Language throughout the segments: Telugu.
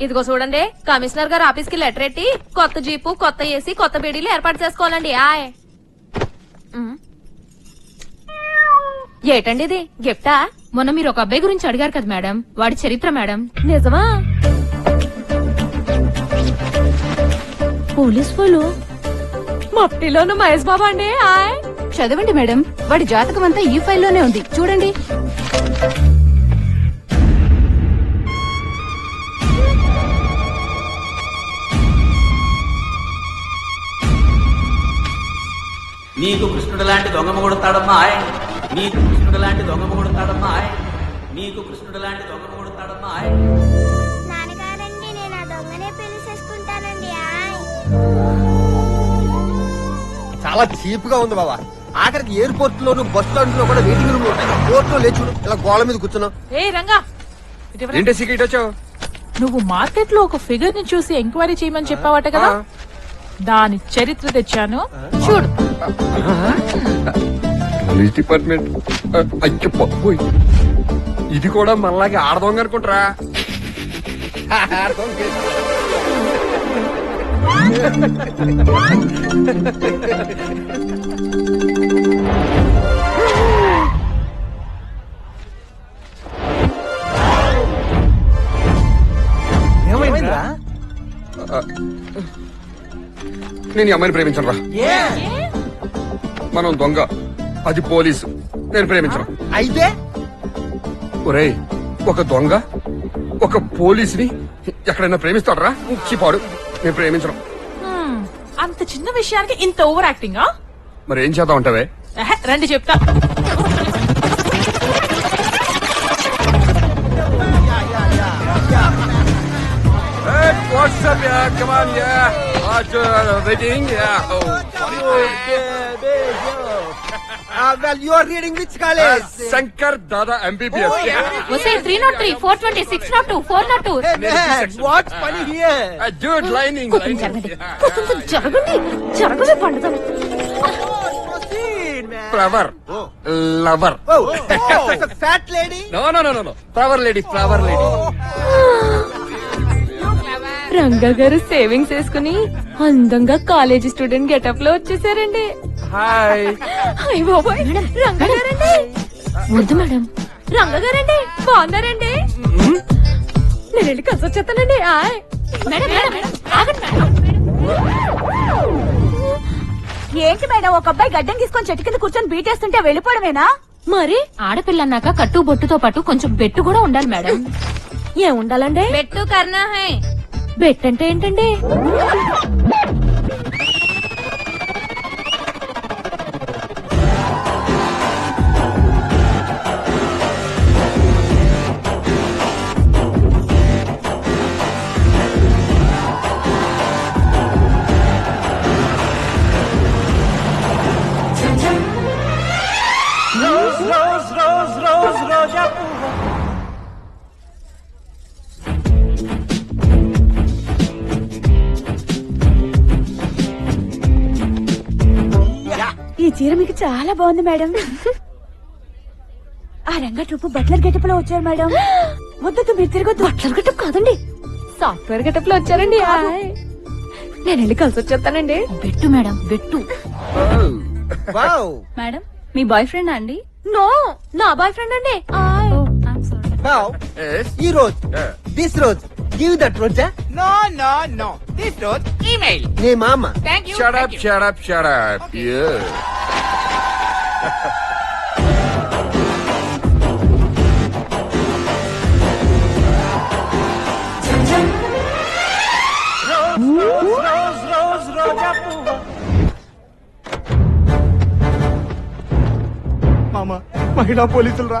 ఇదిగో చూడండి కమిషనర్ గారు ఆఫీస్కి లెటర్ ఎట్టి కొత్త జీపు కొత్త ఏసీ కొత్త బీడీలు ఏర్పాటు చేసుకోవాలండి. ఆయ్. ఏటండి ఇది? గిఫ్టా? మొన్న మీరు ఒక అబ్బాయి గురించి అడిగారు కదా మేడం. వాడి చరిత్ర మేడం. నిజమా? పోలీస్ వాళ్ళు? మట్టిలోను మహేష్ బాబా అండి ఆయ్. చదవండి మేడం. వాడి జాతకం అంతా ఈ ఫైల్లోనే ఉంది. చూడండి. లాంటి దొంగ మొగుడుతాడమ్మా ఆయ్ నీకు కృష్ణుడు లాంటి దొంగ మొగుడుతాడమ్మా ఆయ్ నీకు కృష్ణుడు లాంటి దొంగ మొగుడుతాడమ్మా ఆయ్ నాన్నగారండి నేను ఆ దొంగనే పెళ్ళి చేసుకుంటానండి ఆయ్. చాలా చీప్గా ఉంది బాబా ఆఖరికి ఎయిర్పోర్ట్ లోను బస్ స్టాండ్లో కూడా వెయిటింగ్ రూమ్ ఉంటాయి. కోర్టు లో లేచు ఇలా గోళ మీద కూర్చున్నాం ఏ రంగా ఇటువరా. ఏంటి సీక్రెట్ వచ్చావు? నువ్వు మార్కెట్లో ఒక ఫిగర్ని చూసి ఎంక్వైరీ చేయమని చెప్పావట కదా? దాని చరిత్ర తెచ్చాను. చూడు. Police department. అయ్యో బాబోయ్. ఇది కూడా మనలాగే ఆడదొంగ అనుకుంటారా? ఏమైందిరా నేను ఈ అమ్మాయిని ప్రేమించను రా మనం దొంగ అది పోలీసు. నేను ప్రేమించను. అయితే? ఒరేయ్ ఒక దొంగ ఒక పోలీసుని ఎక్కడైనా ప్రేమిస్తాడరా? చిపాడు నేను ప్రేమించను. అంత చిన్న విషయానికి ఇంత ఓవర్ యాక్టింగ్? మరి ఏం చేద్దాం అంటావే? రండి చెప్తా. WhatsApp come on waiting well you are reading which college Shankar Dada MBBS వసే three not three four twenty six not two four not two what's funny here Jude లైనింగ్ జరగండి జరగవే పండుగ flower lover fat lady no no no no flower lady flower lady Ranga garu savings వేసుకుని అందంగా కాలేజీ స్టూడెంట్ గెటప్లో వచ్చేసారండి. హాయ్ అయ్య బాబోయ్ రంగా గారండి. వద్దు మేడం. రంగా గారండి బాగున్నారండి. నేను వెళ్ళి కలిసి వచ్చేస్తానండి ఆయ్. మేడం మేడం మేడం ఆగండి మేడం. ఏంటి మేడం ఒక అబ్బాయి గడ్డం తీసుకొని చెట్టు కింద కూర్చొని బీటేస్తుంటే వెళ్ళిపోవడమేనా? మరి ఆడపిల్ల అన్నాక కట్టు బొట్టుతో పాటు కొంచెం బెట్టు కూడా ఉండాలి మేడం. ఏం ఉండాలండి? బెట్టు కర్నా హై బెట్ అంటే ఏంటండి? ఈ చీర మీకు చాలా బాగుంది మేడం. ఆ రంగా ట్రూప్ బట్లర్ గెటప్లో వచ్చారు మేడం. వద్దొద్దు మీరు తిరగొద్దు. బట్లర్ గెటప్ కాదండి. సాఫ్ట్వేర్ గెటప్లో వచ్చారండి హాయ్. నేను వెళ్ళి కలిసి వచ్చేస్తానండి. బెట్టు మేడం బెట్టు. వావ్ మేడం మీ బాయ్ ఫ్రెండ్ అండి? నో నా బాయ్ ఫ్రెండ్ అండి. వావ్ ఈ రోజు దిస్ రోజు give that Roja? No, no, no. This road, email. నీ మామ. You. Shut up. Shut up shut up మామ మహిళా పోలీసులు రా.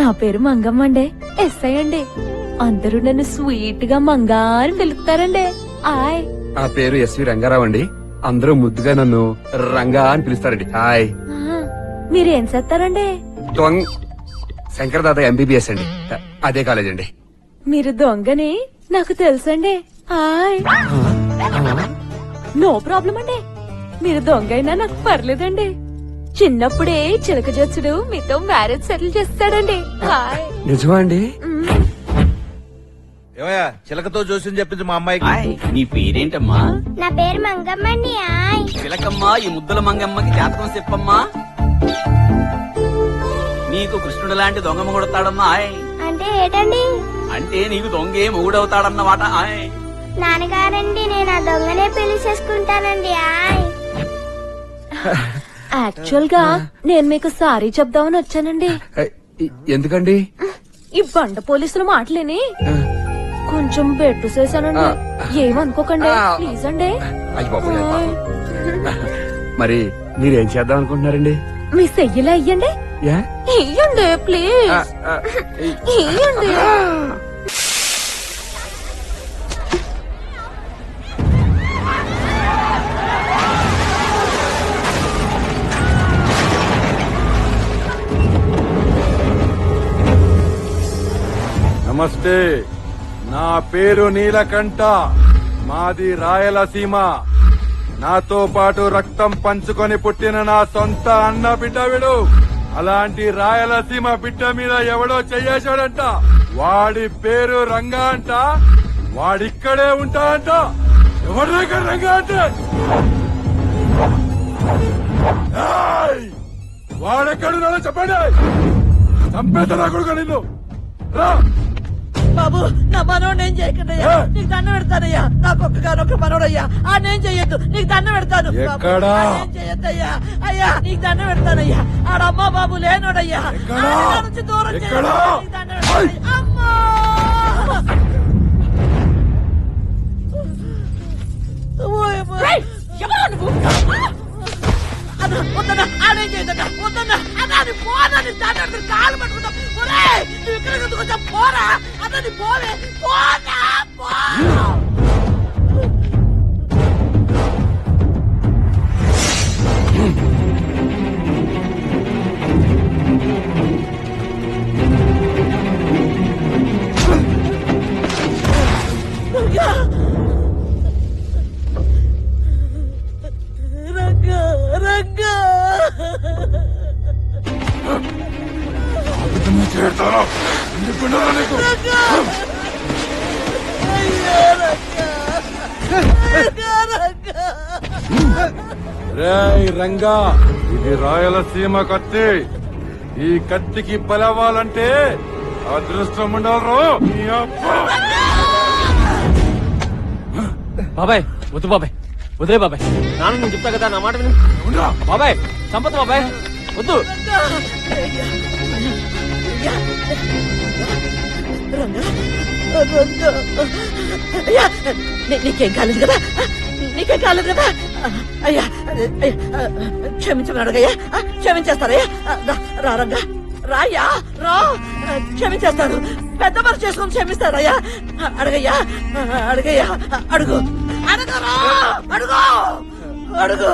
నా పేరు మంగమ్మ అండి. ఎస్ఐ అండి. అందరూ నన్ను స్వీట్గా మంగా అని పిలుస్తారండి. హాయ్ నా పేరు ఎస్వి రంగారావు అండి. అందరూ ముద్దుగా నన్ను రంగా అని పిలుస్తారండి. హాయ్ మీరు ఏం చేస్తారండి? దొంగ శంకర్ దాదా ఎంబీబీఎస్ అండి. అదే కాలేజ్ అండి మీరు దొంగని నాకు తెలుసండి. హాయ్ నో ప్రాబ్లం అండి. మీరు దొంగ అయినా నాకు పర్లేదండి. చిన్నప్పుడే చిలక జచ్చుడు మీతో మ్యారేజ్ సెటిల్ చేస్తాడండి. హాయ్ నిజమా అండి. ఏమయ్యా చిలకతో జోస్యం చెప్పింది మా అమ్మాయికి. ఆయ్ నీ పేరేంటమ్మా? నా పేరు మంగమ్మండి ఆయ్. చిలకమ్మ ఈ ముద్దుల మంగమ్మకి జాతకం చెప్పమ్మా. నీకు కృష్ణుడు లాంటి దొంగ మొగుడతాడమ్మా ఆయ్. అంటే ఏటండి? అంటే నీకు దొంగే మొగుడవుతాడన్నమాట ఆయ్. నాన్నగారండి నేను ఆ దొంగనే పెళ్ళి చేసుకుంటానండి ఆయ్. యాక్చువల్గా నేను మీకు సారీ చెప్దామని వచ్చానండి. ఎందుకండి? ఈ బండ పోలీసుల మాటలేని? కొంచెం బెట్టు చేశానండి. ఏమనుకోకండి. ప్లీజ్ అండి అయ్యి బాబు మరి మీరేం చేద్దాం అనుకుంటున్నారండి? మీ సెయ్యలా ఇయ్యండి. యా? ఇయ్యండి ప్లీజ్. ఇయ్యండి. నమస్తే. నా పేరు నీలకంఠ. మాది రాయలసీమ. నాతో పాటు రక్తం పంచుకొని పుట్టిన నా సొంత అన్న బిడ్డ విడు. అలాంటి రాయలసీమ బిడ్డ మీద ఎవడో చెయ్యేశాడంట వాడి పేరు రంగా అంట. వాడిక్కడే ఉంటా అంట. ఎవరి దగ్గర రంగా అంటే? వాడెక్కడున్నాడో చెప్పండి. చంపేత కొడుకు నిన్ను? రా! బాబు నా మనోడు నేను చేయకండియ్యా ఏ? నీకు దండం పెడతానయ్యా నాకు ఒక్కగానొక్క మనోడయ్యా ఆ నేను చెయ్యొద్దు నీకు దండం పెడతాను ఎక్కడా? ఆ నేను చెయ్యొద్దయ్యా అయ్యా నీకు దండం పెడతానయ్యా ఆడమ్మ బాబు లేనోడయ్యా ఎక్కడా? ఆ నా నుంచి దూరం చేయండి. ఎక్కడా? నీకు దండం పెడతానయ్యా. అమ్మా! ఓయమ్మా. అన్న, వద్దన్న, ఆ నేను చేయొద్దన్న, వద్దన్న. అన్న, అది పోనా, నీ దండం పెడతాను, కాళ్ళు పట్టుకుంటా. ఒరేయ్, నువ్వు ఇక్కడికి ఎందుకు వచ్చావు? పోరా అన్న, నీ పోవే. పోనా పో. రంగా. రేయ్ రంగా ఇది రాయలసీమ కత్తి. ఈ కత్తికి బలవాలంటే అదృష్టం ఉండాలి బాబాయ్ వద్దు బాబాయ్ వదిలే బాబాయ్. నాన్న నేను చెప్తా కదా నా మాట విను. బాబాయ్ సంపత్ బాబాయ్ వద్దు. అయ్యా! నీ- నీకేం కాలేదు కదా? నీకేం కాలేదు కదా? అయ్యా! అయ్యా, అడగయ్యా క్షమించేస్తారయ్యా! రా, రాయ్యా! రా! క్షమించేస్తాడు పెద్ద మనసు చేసుకుని క్షమిస్తారయ్యా! అడగయ్యా! అడగయ్యా! అడుగు! అడగరా అడుగు! అడుగు!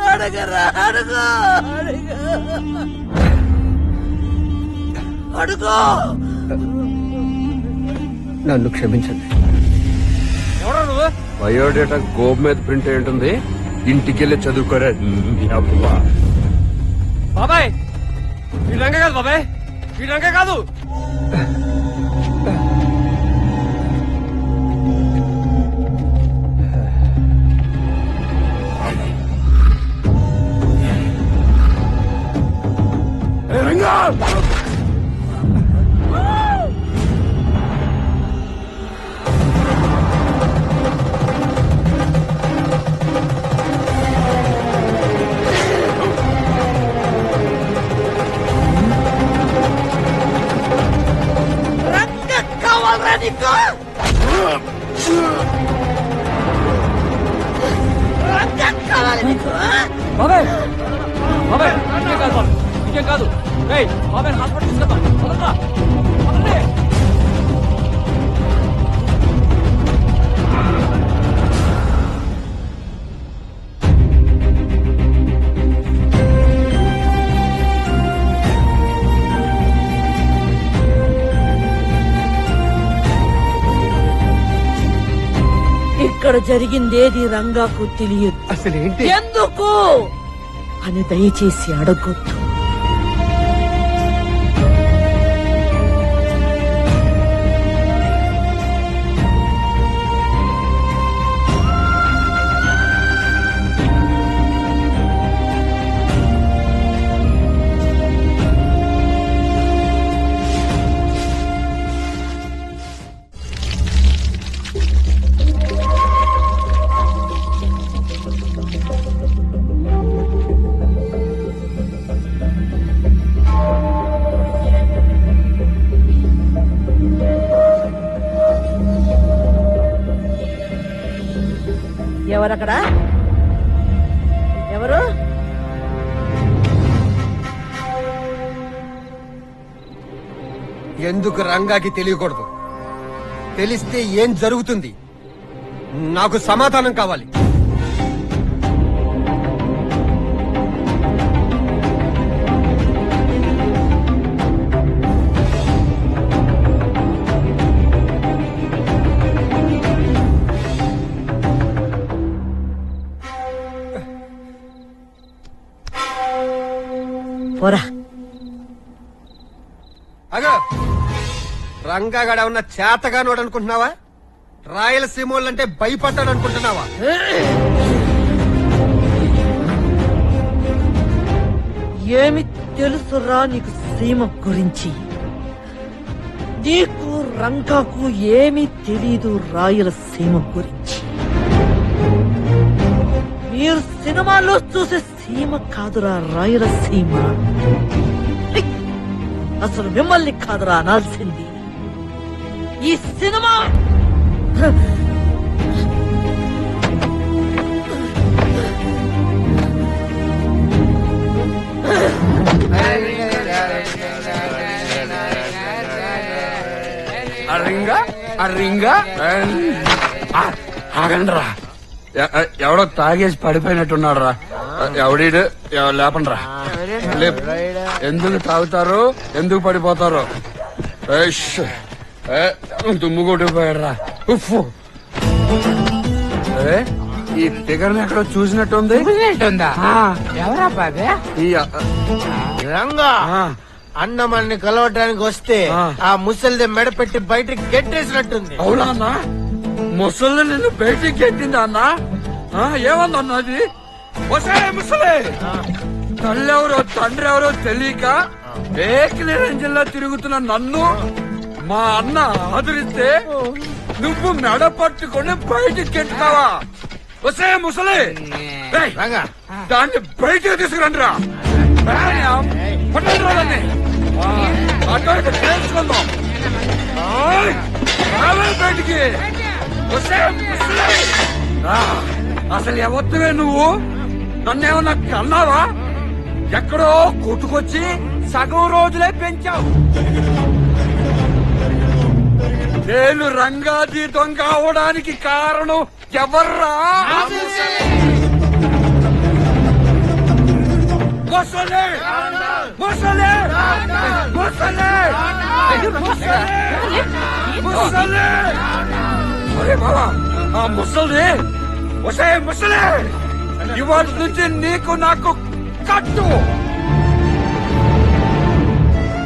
అడగరా! అడుగు! అడుగు అడుగు. నన్ను క్షమించండి. నువ్వు? బయోడేటా గోపు మీద ప్రింట్ అయి ఉంటుంది. ఇంటికెళ్ళి చదువుకోరా. అబ్బా. బాబాయ్ ఈ రంగ కాదు బాబాయ్ ఈ రంగ కాదు. కావాలి మీకు బాబాయ్ బాబాయ్ ఇంకేం కాదు. హాస్పిటల్ తీసుకెళ్తాం ఇక్కడ జరిగిందేది రంగాకు తెలియదు. అసలేంటి? ఎందుకు? అని దయచేసి అడగొద్దు. ఎవరక్కడ? ఎవరు? ఎందుకు రంగాకి తెలియకూడదు? తెలిస్తే ఏం జరుగుతుంది? నాకు సమాధానం కావాలి. పోరా. అగో రంగాగడ ఉన్న చేతగానోడు అనుకుంటున్నావా? రాయలసీమోళ్ళంటే భయపడ్డాడు అనుకుంటున్నావా ఏమి తెలుసురా నీకు సీమ గురించి? నీకు రంగాకు ఏమీ తెలీదు రాయల సీమ గురించి. మీరు సినిమాలో చూసే సీమ కాదురా రాయల సీమ. అసలు మిమ్మల్ని కాదురా అనాల్సింది. ఈ సినిమా! అరింగా అరింగా ఆగండ్రా. ఎవడో తాగేసి పడిపోయినట్టున్నాడు రా ఎవడీడు? ఎవ- లేపండ్రా. లేపు. ఎందుకు తాగుతారు? ఎందుకు పడిపోతారు? ఏష్. ఏ, దుమ్ము కొట్టిపోయాడు రా ఉఫ్. ఏ, ఈ ఫిగర్ ఎక్కడో చూసినట్టుంది. ఆ, ఎవరా బాబే? ఈ రంగా ఆ, అన్న మనని కలవటానికి వస్తే ఆ. ఆ ముసలిది మెడ పెట్టి బయటికి గెట్టేసినట్టుంది. అవునా అన్న? ముసలి నిన్ను బయటికి గెట్టిందా అన్న? ఆ, ఏమందన్న అది? ముసలే! తల్లి ఎవరో తండ్రి ఎవరో తెలియక ఏకలే జిల్లా తిరుగుతున్న నన్ను మా అన్న ఆదరిస్తే నువ్వు మెడ పట్టుకొని బయటికి గెట్టుతావా వసే ముసలే! దాన్ని బయటికి తీసుకురండి రా పట్టండి బయటికి. వసే ముసలే! అసలు ఎవత్తువే నువ్వు? నన్నేమన్నా కన్నావా ఎక్కడో కొట్టుకొచ్చి సగం రోజులే పెంచావు. నేను రంగాజీ దొంగ అవడానికి కారణం ఎవర్రా? ముసలే! ముసలే! ముసలే! ముసలే! ముసలే! బాబా ఆ ముసలే వసే ముసలే! ఇవాటి నుంచి నీకు నాకు కట్టు